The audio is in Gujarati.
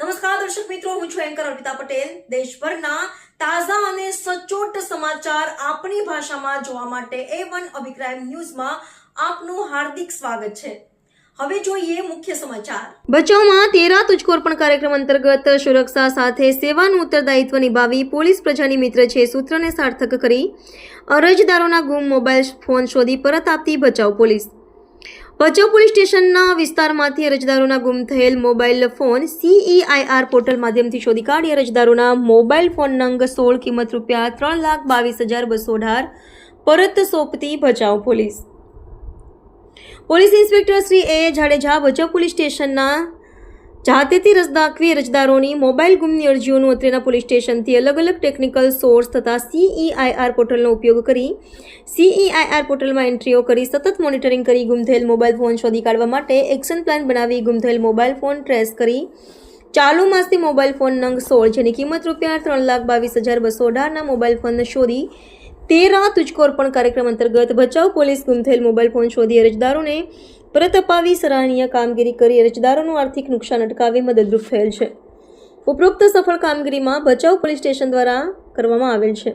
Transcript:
નમસ્કાર, દર્શક મિત્રો, હું છું એન્કર અર્પિતા પટેલ. દેશભરના તાજા અને સચોટ સમાચાર આપણી ભાષામાં જોવા માટે એ વન અભિપ્રાય ન્યૂઝમાં આપનું હાર્દિક સ્વાગત છે. હવે જોઈએ મુખ્ય સમાચાર. બચાવમાં તેરા તુજકોર્પણ કાર્યક્રમ અંતર્ગત સુરક્ષા સાથે સેવાનું ઉત્તરદાયિત્વ નિભાવી પોલીસ પ્રજાની મિત્ર છે સૂત્રને સાર્થક કરી અરજદારોના ગુમ મોબાઈલ ફોન શોધી પરત આપતી બચાવ પોલીસ. ભચાઉ પોલીસ સ્ટેશનના વિસ્તારમાંથી અરજદારોના ગુમ થયેલ મોબાઈલ ફોન સીઈઆઈઆર પોર્ટલ માધ્યમથી શોધી કાઢી અરજદારોના મોબાઈલ ફોન નંગ સોળ કિંમત રૂપિયા ત્રણ લાખ બાવીસ હજાર બસો અઢાર પરત સોંપતી Bhachau police. Police inspector Shri A Jadeja Bhachau police સ્ટેશનના જાતેથી રસ દાખવી અરજદારોની મોબાઈલ ગુમની અરજીઓનું અત્રેના પોલીસ સ્ટેશનથી અલગ અલગ ટેકનિકલ સોર્સ તથા સીઈઆઈઆર પોર્ટલનો ઉપયોગ કરી સીઈઆઈઆર પોર્ટલમાં એન્ટ્રીઓ કરી સતત મોનિટરિંગ કરી ગુમ થયેલ મોબાઈલ ફોન શોધી કાઢવા માટે એક્શન પ્લાન બનાવી ગુમ થયેલ મોબાઈલ ફોન ટ્રેસ કરી. ચાલુ માસથી મોબાઈલ ફોન નંગ સોળ, જેની કિંમત રૂપિયા ત્રણ લાખ બાવીસ હજાર બસો અઢારના મોબાઈલ ફોન શોધી તેરા તુજકોર્પણ કાર્યક્રમ અંતર્ગત ભચાઉ પોલીસ ગુમ થયેલ મોબાઈલ ફોન શોધી અરજદારોને પરત અપાવી સરાહનીય કામગીરી કરી અરજદારોનું આર્થિક નુકસાન અટકાવી મદદરૂપ થયેલ છે. ઉપરોક્ત સફળ કામગીરીમાં ભચાઉ પોલીસ સ્ટેશન દ્વારા કરવામાં આવેલ છે.